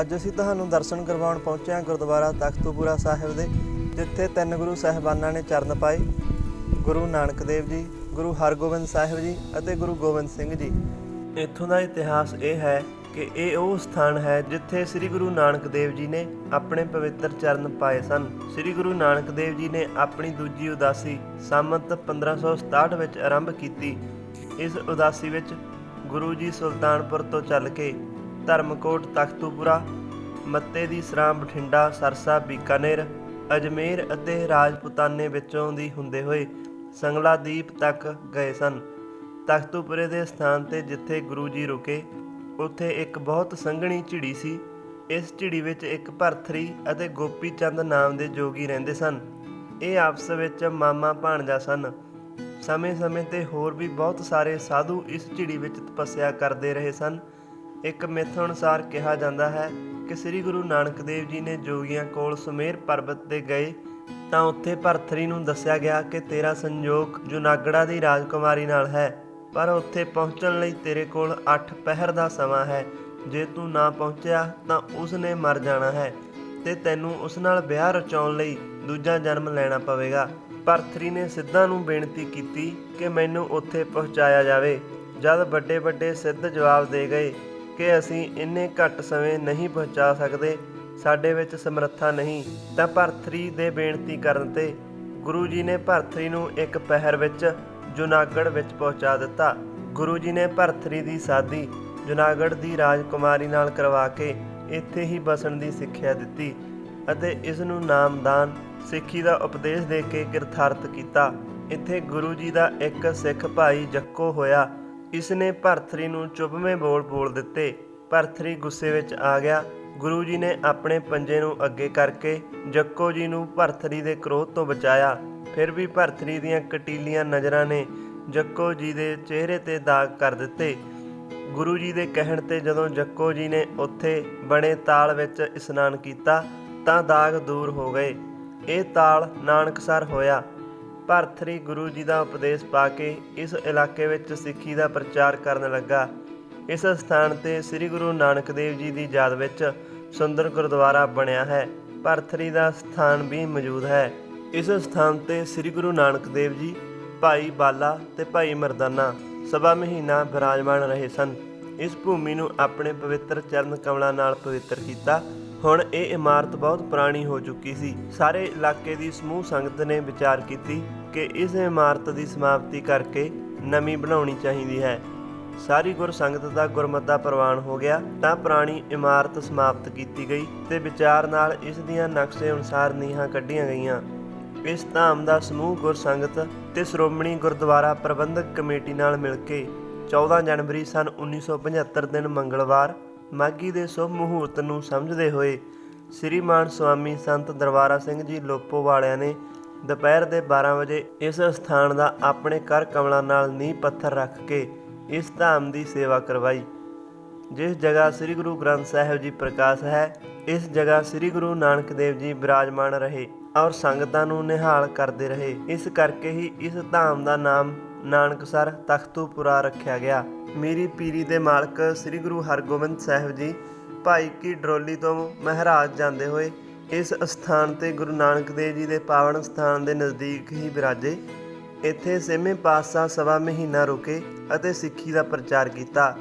ਅੱਜ ਅਸੀਂ ਤੁਹਾਨੂੰ ਦਰਸ਼ਨ ਕਰਵਾਉਣ ਪਹੁੰਚੇ ਹਾਂ ਗੁਰਦੁਆਰਾ ਤਖਤੂਪੁਰਾ ਸਾਹਿਬ ਦੇ, ਜਿੱਥੇ ਤਿੰਨ ਗੁਰੂ ਸਾਹਿਬਾਨਾਂ ਨੇ ਚਰਨ ਪਾਏ। ਗੁਰੂ ਨਾਨਕ ਦੇਵ ਜੀ, ਗੁਰੂ ਹਰਗੋਬਿੰਦ ਸਾਹਿਬ ਜੀ ਅਤੇ ਗੁਰੂ ਗੋਬਿੰਦ ਸਿੰਘ ਜੀ। ਇੱਥੋਂ ਦਾ ਇਤਿਹਾਸ ਇਹ ਹੈ ਕਿ ਇਹ ਉਹ ਸਥਾਨ ਹੈ ਜਿੱਥੇ ਸ੍ਰੀ ਗੁਰੂ ਨਾਨਕ ਦੇਵ ਜੀ ਨੇ ਆਪਣੇ ਪਵਿੱਤਰ ਚਰਨ ਪਾਏ ਸਨ। ਸ੍ਰੀ ਗੁਰੂ ਨਾਨਕ ਦੇਵ ਜੀ ਨੇ ਆਪਣੀ ਦੂਜੀ ਉਦਾਸੀ ਸੰਮਤ 1567 ਵਿੱਚ ਆਰੰਭ ਕੀਤੀ। ਇਸ ਉਦਾਸੀ ਵਿੱਚ ਗੁਰੂ ਜੀ ਸੁਲਤਾਨਪੁਰ ਤੋਂ ਚੱਲ ਕੇ ਧਰਮਕੋਟ, ਤਖਤੂਪੁਰਾ, ਮੱਤੇ ਦੀ ਸਰਾਂ ਬਠਿੰਡਾ, ਸਰਸਾ, ਬੀਕਾਨੇਰ, ਅਜਮੇਰ ਅਤੇ ਰਾਜਪੂਤਾਨੇ ਵਿੱਚੋਂ ਦੀ ਹੁੰਦੇ ਹੋਏ ਸੰਗਲਾਦੀਪ ਤੱਕ ਗਏ ਸਨ। ਤਖਤੂਪੁਰੇ ਦੇ ਸਥਾਨ ਤੇ ਜਿੱਥੇ ਗੁਰੂ ਜੀ ਰੁਕੇ, ਉੱਥੇ ਇੱਕ ਬਹੁਤ ਸੰਘਣੀ ਝਿੜੀ ਸੀ। ਇਸ ਝਿੜੀ ਵਿੱਚ ਇੱਕ ਭਰਥਰੀ ਅਤੇ ਗੋਪੀ ਚੰਦ ਨਾਮ ਦੇ ਜੋਗੀ ਰਹਿੰਦੇ ਸਨ। ਇਹ ਆਪਸ ਵਿੱਚ ਮਾਮਾ ਭਾਣਜਾ ਸਨ। ਸਮੇਂ-ਸਮੇਂ ਤੇ ਹੋਰ ਵੀ ਬਹੁਤ ਸਾਰੇ ਸਾਧੂ ਇਸ ਝਿੜੀ ਵਿੱਚ ਤਪੱਸਿਆ ਕਰਦੇ ਰਹੇ ਸਨ। ਇੱਕ ਮਿੱਥ ਅਨੁਸਾਰ ਕਿਹਾ ਜਾਂਦਾ ਹੈ ਕਿ ਸ੍ਰੀ ਗੁਰੂ ਨਾਨਕ ਦੇਵ ਜੀ ਨੇ ਜੋਗੀਆਂ ਕੋਲ ਸੁਮੇਰ ਪਰਬਤ ਤੇ ਗਏ, ਤਾਂ ਉੱਥੇ ਭਰਥਰੀ ਨੂੰ ਦੱਸਿਆ ਗਿਆ ਕਿ ਤੇਰਾ ਸੰਜੋਗ ਜੁਨਾਗੜਾ ਦੀ ਰਾਜਕੁਮਾਰੀ ਨਾਲ ਹੈ, ਪਰ ਉੱਥੇ ਪਹੁੰਚਣ ਲਈ ਤੇਰੇ ਕੋਲ 8 ਪਹਿਰ ਦਾ ਸਮਾਂ ਹੈ। ਜੇ ਤੂੰ ਨਾ ਪਹੁੰਚਿਆ, ਤਾਂ ਉਸ ਨੇ ਮਰ ਜਾਣਾ ਹੈ ਤੇ ਤੈਨੂੰ ਉਸ ਨਾਲ ਵਿਆਹ ਰਚਾਉਣ ਲਈ ਦੂਜਾ ਜਨਮ ਲੈਣਾ ਪਵੇਗਾ। ਭਰਥਰੀ ਨੇ ਸਿੱਧਾਂ ਨੂੰ ਬੇਨਤੀ ਕੀਤੀ ਕਿ ਮੈਨੂੰ ਉੱਥੇ ਪਹੁੰਚਾਇਆ ਜਾਵੇ। ਜਦ ਵੱਡੇ ਵੱਡੇ ਸਿੱਧ ਜਵਾਬ ਦੇ ਗਏ ਕਿ ਅਸੀਂ ਇੰਨੇ ਘੱਟ ਸਮੇਂ ਨਹੀਂ ਪਹੁੰਚਾ ਸਕਦੇ, ਸਾਡੇ ਵਿੱਚ ਸਮਰੱਥਾ ਨਹੀਂ। ਤਾਂ ਭਰਥਰੀ ਦੇ ਬੇਨਤੀ ਕਰਨ ਤੇ ਗੁਰੂ ਜੀ ਨੇ ਭਰਥਰੀ ਨੂੰ ਇੱਕ ਪਹਿਰ ਵਿੱਚ ਜੁਨਾਗੜ ਵਿੱਚ ਪਹੁੰਚਾ ਦਿੱਤਾ। ਗੁਰੂ ਜੀ ਨੇ ਭਰਥਰੀ ਦੀ ਸਾਦੀ ਜੁਨਾਗੜ ਦੀ ਰਾਜਕੁਮਾਰੀ ਨਾਲ ਕਰਵਾ ਕੇ ਇੱਥੇ ਹੀ ਬਸਣ ਦੀ ਸਿੱਖਿਆ ਦਿੱਤੀ ਅਤੇ ਇਸ ਨੂੰ ਨਾਮਦਾਨ ਸਿੱਖੀ ਦਾ ਉਪਦੇਸ਼ ਦੇ ਕੇ ਕਿਰਥਾਰਥ ਕੀਤਾ। ਇੱਥੇ ਗੁਰੂ ਜੀ ਦਾ ਇੱਕ ਸਿੱਖ ਭਾਈ ਜੱਕੋ ਹੋਇਆ ਇਸ ਨੇ ਭਰਥਰੀ ਨੂੰ ਚੁਭਵੇਂ ਬੋਲ ਬੋਲ ਦਿੱਤੇ। ਭਰਥਰੀ ਗੁੱਸੇ ਵਿੱਚ ਆ ਗਿਆ। ਗੁਰੂ ਜੀ ਨੇ ਆਪਣੇ ਪੰਜੇ ਨੂੰ ਅੱਗੇ ਕਰਕੇ ਜੱਕੋ ਜੀ ਨੂੰ ਭਰਥਰੀ ਦੇ ਕ੍ਰੋਧ ਤੋਂ ਬਚਾਇਆ। ਫਿਰ ਵੀ ਭਰਥਰੀ ਦੀਆਂ ਕਟੀਲੀਆਂ ਨਜ਼ਰਾਂ ਨੇ ਜੱਕੋ ਜੀ ਦੇ ਚਿਹਰੇ ਤੇ ਦਾਗ ਕਰ ਦਿੱਤੇ। ਗੁਰੂ ਜੀ ਦੇ ਕਹਿਣ ਤੇ ਜਦੋਂ ਜੱਕੋ ਜੀ ਨੇ ਉੱਥੇ ਬਣੇ ਤਾਲ ਵਿੱਚ ਇਸ਼ਨਾਨ ਕੀਤਾ, ਤਾਂ ਦਾਗ ਦੂਰ ਹੋ ਗਏ। ਇਹ ਤਾਲ ਨਾਨਕਸਰ ਹੋਇਆ। ਭਰਥਰੀ ਗੁਰੂ ਜੀ ਦਾ ਉਪਦੇਸ਼ ਪਾ ਕੇ ਇਸ ਇਲਾਕੇ ਵਿੱਚ ਸਿੱਖੀ ਦਾ ਪ੍ਰਚਾਰ ਕਰਨ ਲੱਗਾ। ਇਸ ਸਥਾਨ ਤੇ ਸ੍ਰੀ ਗੁਰੂ ਨਾਨਕ ਦੇਵ ਜੀ ਦੀ ਯਾਦ ਵਿੱਚ ਸੁੰਦਰ ਗੁਰਦੁਆਰਾ ਬਣਿਆ ਹੈ। ਭਰਥਰੀ ਦਾ ਸਥਾਨ ਵੀ ਮੌਜੂਦ ਹੈ। ਇਸ ਸਥਾਨ ਤੇ ਸ੍ਰੀ ਗੁਰੂ ਨਾਨਕ ਦੇਵ ਜੀ, ਭਾਈ ਬਾਲਾ ਤੇ ਭਾਈ ਮਰਦਾਨਾ ਸਵਾ ਮਹੀਨਾ ਬਿਰਾਜਮਾਨ ਰਹੇ ਸਨ। ਇਸ ਭੂਮੀ ਨੂੰ ਆਪਣੇ ਪਵਿੱਤਰ ਚਰਨ ਕਮਲਾਂ ਨਾਲ ਪਵਿੱਤਰ ਕੀਤਾ। ਹੁਣ ਇਹ ਇਮਾਰਤ ਬਹੁਤ ਪੁਰਾਣੀ ਹੋ ਚੁੱਕੀ ਸੀ। ਸਾਰੇ ਇਲਾਕੇ ਦੀ ਸਮੂਹ ਸੰਗਤ ਨੇ ਵਿਚਾਰ ਕੀਤੀ ਕਿ ਇਸ ਇਮਾਰਤ ਦੀ ਸਮਾਪਤੀ ਕਰਕੇ ਨਵੀਂ ਬਣਾਉਣੀ ਚਾਹੀਦੀ ਹੈ। ਸਾਰੀ ਗੁਰ ਸੰਗਤ ਦਾ ਗੁਰਮਤਾ ਪ੍ਰਵਾਨ ਹੋ ਗਿਆ, ਤਾਂ ਪੁਰਾਣੀ ਇਮਾਰਤ ਸਮਾਪਤ ਕੀਤੀ ਗਈ ਤੇ ਵਿਚਾਰ ਨਾਲ ਇਸ ਦੀਆਂ ਨਕਸ਼ੇ ਅਨੁਸਾਰ ਨੀਹਾਂ ਕੱਢੀਆਂ ਗਈਆਂ। ਇਸ ਧਾਮ ਦਾ ਸਮੂਹ ਗੁਰ ਸੰਗਤ ਤੇ ਸ਼੍ਰੋਮਣੀ ਗੁਰਦੁਆਰਾ ਪ੍ਰਬੰਧਕ ਕਮੇਟੀ ਨਾਲ ਮਿਲ ਕੇ 14 ਜਨਵਰੀ ਸਨ 1975 ਦਿਨ ਮੰਗਲਵਾਰ ਮਾਗੀ ਦੇ ਸ਼ੁਭ ਮਹੂਰਤ ਨੂੰ ਸਮਝਦੇ ਹੋਏ ਸ੍ਰੀ ਮਾਨ ਸੁਆਮੀ ਸੰਤ ਦਰਬਾਰਾ ਸਿੰਘ ਜੀ ਲੋਪੋ ਵਾਲਿਆਂ ਨੇ ਦੁਪਹਿਰ ਦੇ 12 ਵਜੇ ਇਸ ਸਥਾਨ ਦਾ ਆਪਣੇ ਕਰ ਕਮਲਾਂ ਨਾਲ ਨੀਂਹ ਪੱਥਰ ਰੱਖ ਕੇ ਇਸ ਧਾਮ ਦੀ ਸੇਵਾ ਕਰਵਾਈ। ਜਿਸ ਜਗ੍ਹਾ ਸ੍ਰੀ ਗੁਰੂ ਗ੍ਰੰਥ ਸਾਹਿਬ ਜੀ ਪ੍ਰਕਾਸ਼ ਹੈ, ਇਸ ਜਗ੍ਹਾ ਸ੍ਰੀ ਗੁਰੂ ਨਾਨਕ ਦੇਵ ਜੀ ਬਿਰਾਜਮਾਨ ਰਹੇ ਔਰ ਸੰਗਤਾਂ ਨੂੰ ਨਿਹਾਲ ਕਰਦੇ ਰਹੇ। ਇਸ ਕਰਕੇ ਹੀ ਇਸ ਧਾਮ ਦਾ ਨਾਮ ਨਾਨਕਸਰ ਤਖਤੂਪੁਰਾ ਰੱਖਿਆ ਗਿਆ। ਮੇਰੀ ਪੀਰੀ ਦੇ ਮਾਲਕ ਸ੍ਰੀ ਗੁਰੂ ਹਰਗੋਬਿੰਦ ਸਾਹਿਬ ਜੀ ਭਾਈ ਕੀ ਡਰੋਲੀ ਤੋਂ ਮਹਾਰਾਜ ਜਾਂਦੇ ਹੋਏ ਇਸ ਅਸਥਾਨ ਤੇ ਗੁਰੂ ਨਾਨਕ ਦੇਵ ਜੀ ਦੇ ਪਾਵਨ ਸਥਾਨ ਦੇ ਨਜ਼ਦੀਕ ਹੀ ਬਿਰਾਜੇ। ਇੱਥੇ ਸੇਵੇਂ ਪਾਤਸ਼ਾਹ ਸਵਾ ਮਹੀਨਾ ਰੁਕੇ ਅਤੇ ਸਿੱਖੀ ਦਾ ਪ੍ਰਚਾਰ ਕੀਤਾ।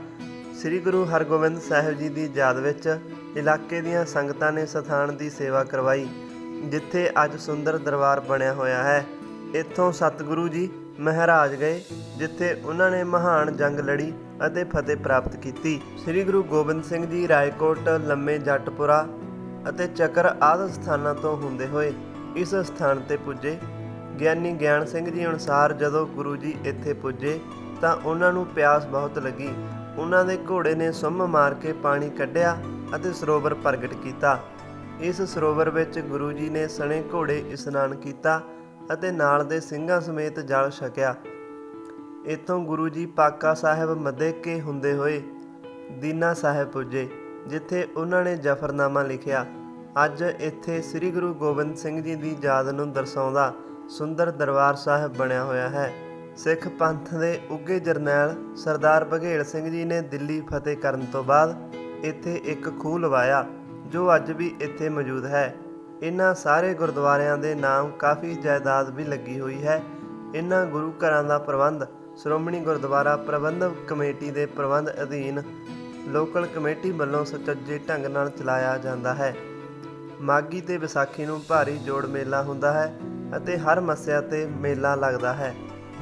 ਸ੍ਰੀ ਗੁਰੂ ਹਰਗੋਬਿੰਦ ਸਾਹਿਬ ਜੀ ਦੀ ਯਾਦ ਵਿੱਚ ਇਲਾਕੇ ਦੀਆਂ ਸੰਗਤਾਂ ਨੇ ਸਥਾਨ ਦੀ ਸੇਵਾ ਕਰਵਾਈ, ਜਿੱਥੇ ਅੱਜ ਸੁੰਦਰ ਦਰਬਾਰ ਬਣਿਆ ਹੋਇਆ ਹੈ। ਇੱਥੋਂ ਸਤਿਗੁਰੂ ਜੀ ਮਹਾਰਾਜ ਗਏ, ਜਿੱਥੇ ਉਹਨਾਂ ਨੇ ਮਹਾਨ ਜੰਗ ਲੜੀ ਅਤੇ ਫਤਿਹ ਪ੍ਰਾਪਤ ਕੀਤੀ। ਸ੍ਰੀ ਗੁਰੂ ਗੋਬਿੰਦ ਸਿੰਘ ਜੀ ਰਾਏਕੋਟ, ਲੰਮੇ ਜੱਟਪੁਰਾ ਅਤੇ ਚੱਕਰ ਆਦਿ ਸਥਾਨਾਂ ਤੋਂ ਹੁੰਦੇ ਹੋਏ ਇਸ ਸਥਾਨ ਤੇ ਪੁੱਜੇ। ਗਿਆਨੀ ਗਿਆਨ ਸਿੰਘ ਜੀ ਅਨੁਸਾਰ ਜਦੋਂ ਗੁਰੂ ਜੀ ਇੱਥੇ ਪੁੱਜੇ ਤਾਂ ਉਹਨਾਂ ਨੂੰ ਪਿਆਸ ਬਹੁਤ ਲੱਗੀ। ਉਹਨਾਂ ਦੇ ਘੋੜੇ ਨੇ ਸੁੰਮ ਮਾਰ ਕੇ ਪਾਣੀ ਕੱਢਿਆ ਅਤੇ ਸਰੋਵਰ ਪ੍ਰਗਟ ਕੀਤਾ। ਇਸ ਸਰੋਵਰ ਵਿੱਚ ਗੁਰੂ ਜੀ ਨੇ ਸਣੇ ਘੋੜੇ ਇਸ਼ਨਾਨ ਕੀਤਾ ਅਤੇ ਨਾਲ ਦੇ ਸਿੰਘਾਂ ਸਮੇਤ ਜਲ ਛਕਿਆ। ਇੱਥੋਂ ਗੁਰੂ ਜੀ ਪਾਕਾ ਸਾਹਿਬ ਮੱਦੇਕੇ ਹੁੰਦੇ ਹੋਏ ਦੀਨਾ ਸਾਹਿਬ ਪੁੱਜੇ। ਜਿੱਥੇ ਉਹਨਾਂ ਨੇ ਜਫਰਨਾਮਾ ਲਿਖਿਆ, ਅੱਜ ਇੱਥੇ ਸ੍ਰੀ ਗੁਰੂ ਗੋਬਿੰਦ ਸਿੰਘ ਜੀ ਦੀ ਯਾਦ ਨੂੰ ਦਰਸਾਉਂਦਾ ਸੁੰਦਰ ਦਰਬਾਰ ਸਾਹਿਬ ਬਣਿਆ ਹੋਇਆ ਹੈ। ਸਿੱਖ ਪੰਥ ਦੇ ਉੱਗੇ ਜਰਨੈਲ ਸਰਦਾਰ ਬਘੇਲ ਸਿੰਘ ਜੀ ਨੇ ਦਿੱਲੀ ਫਤਿਹ ਕਰਨ ਤੋਂ ਬਾਅਦ ਇੱਥੇ ਇੱਕ ਖੂਹ ਲਵਾਇਆ, ਜੋ ਅੱਜ ਵੀ ਇੱਥੇ ਮੌਜੂਦ ਹੈ। ਇਹਨਾਂ ਸਾਰੇ ਗੁਰਦੁਆਰਿਆਂ ਦੇ ਨਾਮ ਕਾਫੀ ਜਾਇਦਾਦ ਵੀ ਲੱਗੀ ਹੋਈ ਹੈ। ਇਹਨਾਂ ਗੁਰੂ ਘਰਾਂ ਦਾ ਪ੍ਰਬੰਧ ਸ਼੍ਰੋਮਣੀ ਗੁਰਦੁਆਰਾ ਪ੍ਰਬੰਧਕ ਕਮੇਟੀ ਦੇ ਪ੍ਰਬੰਧ ਅਧੀਨ ਲੋਕਲ ਕਮੇਟੀ ਵੱਲੋਂ ਸੁਚੱਜੇ ਢੰਗ ਨਾਲ ਚਲਾਇਆ ਜਾਂਦਾ ਹੈ। ਮਾਗੀ ਤੇ ਵਿਸਾਖੀ ਨੂੰ ਭਾਰੀ ਜੋੜ ਮੇਲਾ ਹੁੰਦਾ ਹੈ ਅਤੇ ਹਰ ਮੱਸਿਆ ਤੇ ਮੇਲਾ ਲੱਗਦਾ ਹੈ।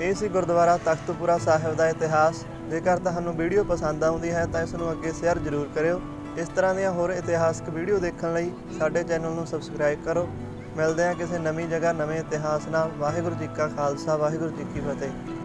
ਇਹ ਸੀ ਗੁਰਦੁਆਰਾ ਤਖਤਪੁਰਾ ਸਾਹਿਬ ਦਾ ਇਤਿਹਾਸ। ਜੇਕਰ ਤੁਹਾਨੂੰ ਵੀਡੀਓ ਪਸੰਦ ਆਉਂਦੀ ਹੈ ਤਾਂ ਇਸ ਨੂੰ ਅੱਗੇ ਸ਼ੇਅਰ ਜ਼ਰੂਰ ਕਰਿਓ। ਇਸ ਤਰ੍ਹਾਂ ਦੀਆਂ ਹੋਰ ਇਤਿਹਾਸਕ ਵੀਡੀਓ ਦੇਖਣ ਲਈ ਸਾਡੇ ਚੈਨਲ ਨੂੰ ਸਬਸਕ੍ਰਾਈਬ ਕਰੋ। ਮਿਲਦੇ ਹਾਂ ਕਿਸੇ ਨਵੀਂ ਜਗ੍ਹਾ, ਨਵੇਂ ਇਤਿਹਾਸ ਨਾਲ। ਵਾਹਿਗੁਰੂ ਜੀ ਕਾ ਖਾਲਸਾ, ਵਾਹਿਗੁਰੂ ਜੀ ਕੀ ਫਤਿਹ।